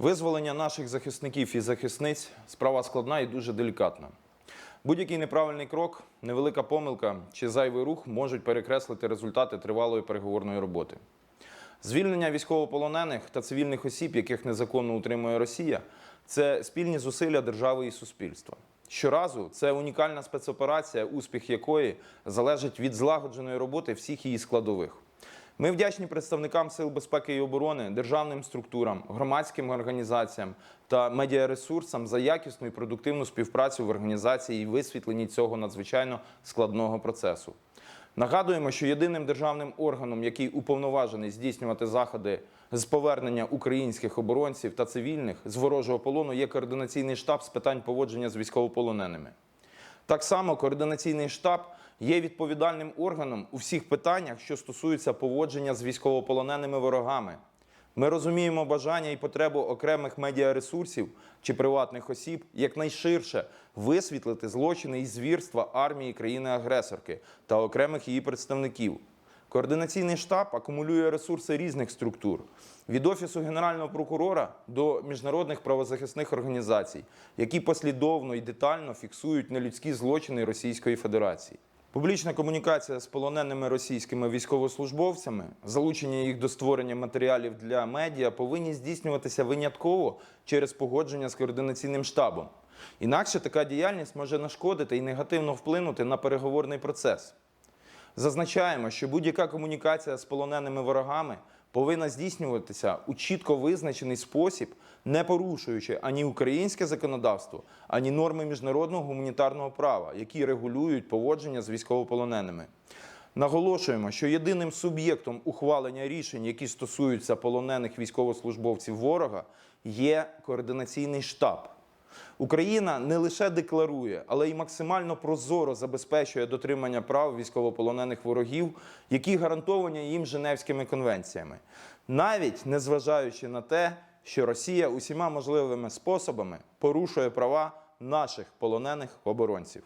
Визволення наших захисників і захисниць справа складна і дуже делікатна. Будь-який неправильний крок, невелика помилка чи зайвий рух можуть перекреслити результати тривалої переговорної роботи. Звільнення військовополонених та цивільних осіб, яких незаконно утримує Росія, це спільні зусилля держави і суспільства. Щоразу це унікальна спецоперація, успіх якої залежить від злагодженої роботи всіх її складових. Ми вдячні представникам сил безпеки і оборони, державним структурам, громадським організаціям та медіаресурсам за якісну і продуктивну співпрацю в організації і висвітленні цього надзвичайно складного процесу. Нагадуємо, що єдиним державним органом, який уповноважений здійснювати заходи з повернення українських оборонців та цивільних з ворожого полону, є координаційний штаб з питань поводження з військовополоненими. Так само координаційний штаб є відповідальним органом у всіх питаннях, що стосуються поводження з військовополоненими ворогами. Ми розуміємо бажання і потребу окремих медіаресурсів чи приватних осіб якнайширше висвітлити злочини і звірства армії країни-агресорки та окремих її представників. Координаційний штаб акумулює ресурси різних структур від офісу генерального прокурора до міжнародних правозахисних організацій, які послідовно і детально фіксують нелюдські злочини Російської Федерації. Публічна комунікація з полоненими російськими військовослужбовцями, залучення їх до створення матеріалів для медіа повинні здійснюватися винятково через погодження з координаційним штабом. Інакше така діяльність може нашкодити і негативно вплинути на переговорний процес. Зазначаємо, що будь-яка комунікація з полоненими ворогами повинна здійснюватися у чітко визначений спосіб, не порушуючи ані українське законодавство, ані норми міжнародного гуманітарного права, які регулюють поводження з військовополоненими. Наголошуємо, що єдиним суб'єктом ухвалення рішень, які стосуються полонених військовослужбовців ворога, є координаційний штаб. Україна не лише декларує, але й максимально прозоро забезпечує дотримання прав військовополонених ворогів, які гарантовані їм Женевськими конвенціями, навіть незважаючи на те, що Росія усіма можливими способами порушує права наших полонених оборонців.